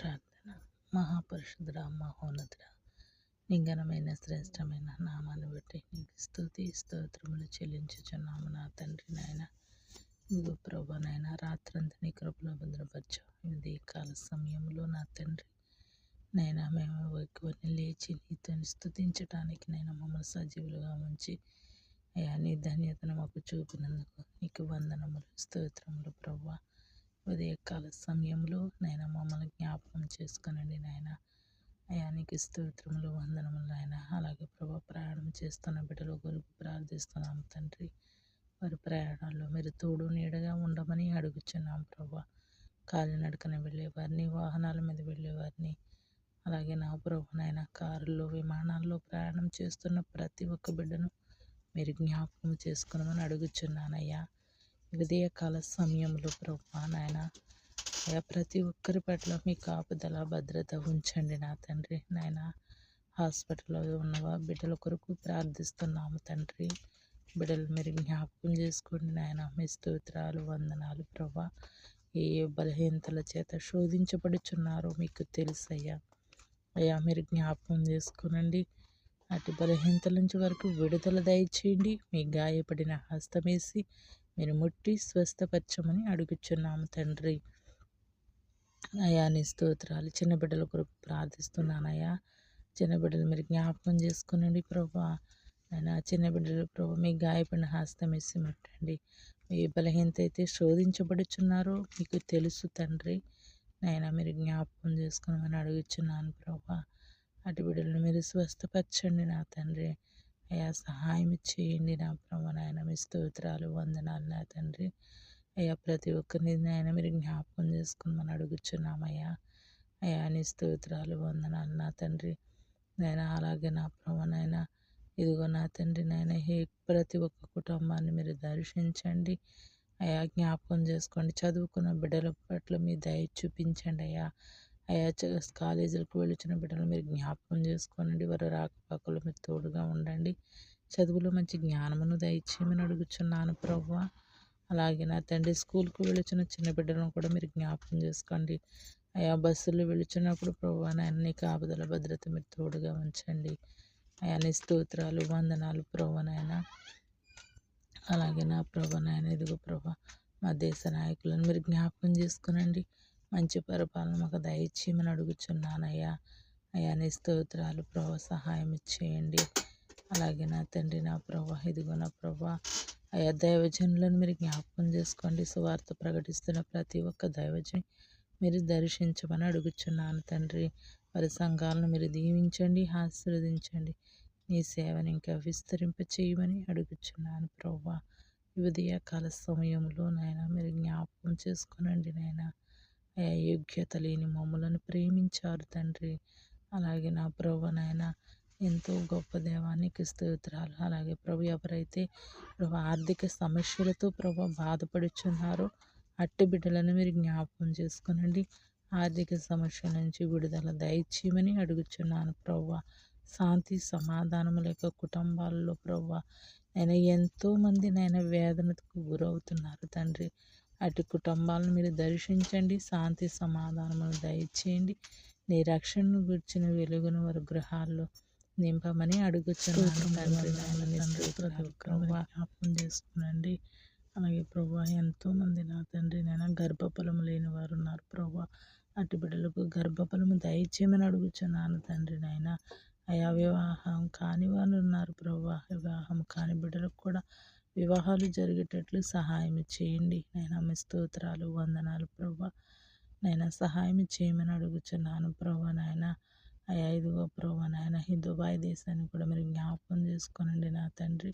ప్రార్థన. మహాపరిశుద్ధుడ మహోన్నతుడ నిఘనమైన శ్రేష్టమైన నామాన్ని బట్టి నీకు స్థుతి స్తోత్రములు చెల్లించుచున్నాము నా తండ్రి నాయన. ఇదిగో ప్రభా నాయన రాత్రంతా నీ కృపలో భద్రపరచావు. ఇది కాల సమయంలో నా తండ్రి నైనా మేము ఎక్కువని లేచి నీతో స్థుతించడానికి నేను మమ్మల్ని సజీవులుగా ఉంచి అయ్యా నీ ధన్యతను మాకు చూపినందుకు నీకు వందనములు స్తోత్రములు ప్రభా. ఉదయకాల సమయంలో నాయన మమ్మల్ని జ్ఞాపకం చేసుకునండి నాయన. అయానికి స్తోత్రములు వందనములు నాయన. అలాగే ప్రభా ప్రయాణం చేస్తున్న బిడ్డల కొరకు ప్రార్థిస్తున్నాము తండ్రి. వారి ప్రయాణాల్లో మీరు తోడు నీడగా ఉండమని అడుగుచున్నాం ప్రభా. కాలినడకన వెళ్ళేవారిని వాహనాల మీద వెళ్ళేవారిని. అలాగే నా ప్రభు కారుల్లో విమానాల్లో ప్రయాణం చేస్తున్న ప్రతి ఒక్క బిడ్డను మీరు జ్ఞాపకం చేసుకున్నామని అడుగుచున్నానయ్యా. కాల సమయంలో ప్రభా నాయన అయ్యా ప్రతి ఒక్కరి పట్ల మీ కాపుదల భద్రత ఉంచండి నా తండ్రి నాయన. హాస్పిటల్లో ఉన్నవా బిడ్డల కొరకు ప్రార్థిస్తున్నాము తండ్రి. బిడ్డలు మీరు జ్ఞాపకం చేసుకోండి నాయన. మీ స్తోత్రాలు వందనాలు ప్రభా. ఏ ఏ బలహీనతల చేత శోధించబడుచున్నారో మీకు తెలుసయ్యా. అయ్యా మీరు జ్ఞాపకం చేసుకోనండి. అటు బలహీనతల నుంచి వరకు విడుదల దయచేయండి. మీ గాయపడిన హస్తమేసి మీరు ముట్టి స్వస్థపరచమని అడుగుచున్నాము తండ్రి. అయా నీ స్తోత్రాలు చిన్న బిడ్డల కొరకు ప్రార్థిస్తున్నానయ్యా చిన్న బిడ్డలు మీరు జ్ఞాపకం చేసుకునండి ప్రభా. ఆయన చిన్న బిడ్డలు ప్రభు మీ గాయపడిన హస్తం వేసి ముట్టండి. మీ బలహీనత అయితే శోధించబడుచున్నారో మీకు తెలుసు తండ్రి. నాయన మీరు జ్ఞాపకం చేసుకున్నామని అడుగుచున్నాను ప్రభా. అటు బిడ్డలను మీరు స్వస్థపరచండి నా తండ్రి. అయ్యా సహాయం చేయండి నా ప్రభు నాయన. మీ స్తోత్రాలు వందనాలు నా తండ్రి. అయ్యా ప్రతి ఒక్కరిని నాయన మీరు జ్ఞాపకం చేసుకుని అడుగుచున్నామయ్యా. అయ్యా నీ స్తోత్రాలు వందనాలు నా తండ్రి. నేను అలాగే నా ప్రభు నాయన ఇదిగో నా తండ్రి నాయన హే ప్రతి ఒక్క కుటుంబాన్ని మీరు దర్శించండి. అయ్యా జ్ఞాపకం చేసుకోండి. చదువుకున్న బిడ్డల పట్ల మీ దయ చూపించండి అయ్యా. అయా కాలేజీలకు వెళ్ళిన బిడ్డలు మీరు జ్ఞాపకం చేసుకోనండి. వారు రాకపోకలు మీరు తోడుగా ఉండండి. చదువులో మంచి జ్ఞానమును దయచేయమని అడుగుచున్నాను ప్రభు అలాగే నా తండ్రి స్కూల్కి వెళుచున్న చిన్న బిడ్డలను కూడా మీరు జ్ఞాపకం చేసుకోండి. అయా బస్సులు వెళుచున్నప్పుడు ప్రభు అన్ని కాపుదల భద్రత మీరు తోడుగా ఉంచండి. అయా స్తోత్రాలు వందనాలు నాయన. అలాగే నా నాయన ఇదిగో ప్రభా మా దేశ నాయకులను మీరు జ్ఞాపకం చేసుకునండి. మంచి పరిపాలన మాకు దయచేయమని అడుగుచున్నానయ్యా. అయ్యా నీ స్తోత్రాలు ప్రభ సహాయం ఇచ్చేయండి. అలాగే నా తండ్రి నా ప్రభా ఇదిగో నా ప్రభా. అయ్యా దైవజనులను మీరు జ్ఞాపకం చేసుకోండి. సువార్త ప్రకటిస్తున్న ప్రతి ఒక్క దైవజని మీరు దర్శించమని అడుగుచున్నాను తండ్రి. వారి సంఘాలను మీరు దీవించండి ఆశీర్వదించండి. నీ సేవను ఇంకా విస్తరింప చేయమని అడుగుచున్నాను ప్రభా. ఉదయకాల సమయంలో నాయన మీరు జ్ఞాపకం చేసుకునండి నాయనా. యోగ్యత లేని మమ్మలను ప్రేమించారు తండ్రి. అలాగే నా ప్రభు నాయన ఎంతో గొప్ప దేవానికి స్తోత్రాలు. అలాగే ప్రభు ఎవరైతే ప్రభు ఆర్థిక సమస్యలతో ప్రభు బాధపడుచున్నారో అట్టి బిడ్డలను మీరు జ్ఞాపకం చేసుకునండి. ఆర్థిక సమస్య నుంచి విడుదల దయచేయమని అడుగుచున్నాను ప్రవ్వ శాంతి సమాధానము లేక కుటుంబాల్లో ప్రవ్వ నేను ఎంతోమంది నేను వేదనకు గురవుతున్నారు తండ్రి. అటు కుటుంబాలను మీరు దర్శించండి శాంతి సమాధానమును దయచేయండి. నీ రక్షణను గుర్చిన వెలుగును వారి గృహాల్లో నింపమని అడుగుతున్నాను చేసుకునండి. అలాగే ప్రభా ఎంతోమంది నా తండ్రి నేను గర్భఫలము లేని వారు ఉన్నారు ప్రభా. అటు బిడ్డలకు గర్భఫలము దయచేయమని అడుగుచున్నాను తండ్రి నాయన. అయా వివాహం కాని వారు ఉన్నారు ప్రభా. వివాహం కాని బిడ్డలకు కూడా వివాహాలు జరిగేటట్లు సహాయం చేయండి. నేను మీ స్తోత్రాలు వందనాలు ప్రభా. నేను సహాయం చేయమని అడుగుచున్నాను ప్రభా నాయన. అయ్యా ఇదిగో ప్రభా నాయన ఈ దుబాయ్ దేశాన్ని కూడా మీరు జ్ఞాపకం చేసుకోనండి నా తండ్రి.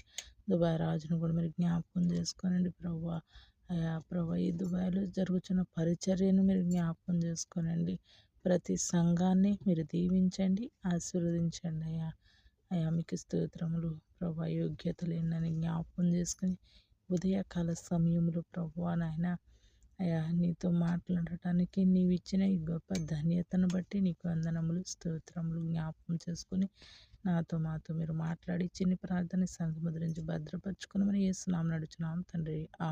దుబాయ్ రాజును కూడా మీరు జ్ఞాపకం చేసుకోనండి ప్రభా. అయ్యా ప్రభా ఈ దుబాయ్లో జరుగుతున్న పరిచర్యను మీరు జ్ఞాపకం చేసుకోనండి. ప్రతి సంఘాన్ని మీరు దీవించండి ఆశీర్వదించండి అయ్యా. అయ్యా మీకు స్తోత్రములు ప్రభా యోగ్యత లేనని జ్ఞాపకం చేసుకుని ఉదయకాల సమయంలో ప్రభా నాయన అయా నీతో మాట్లాడటానికి నీవు ఇచ్చిన ఈ గొప్ప ధన్యతను బట్టి నీకు వందనములు స్తోత్రములు జ్ఞాపకం చేసుకుని నాతో మాతో మీరు మాట్లాడి చిన్ని ప్రార్థన సంఘముద్రించి భద్రపరచుకుని మరి ఏ స్నామం నడుచున్నాం తండ్రి.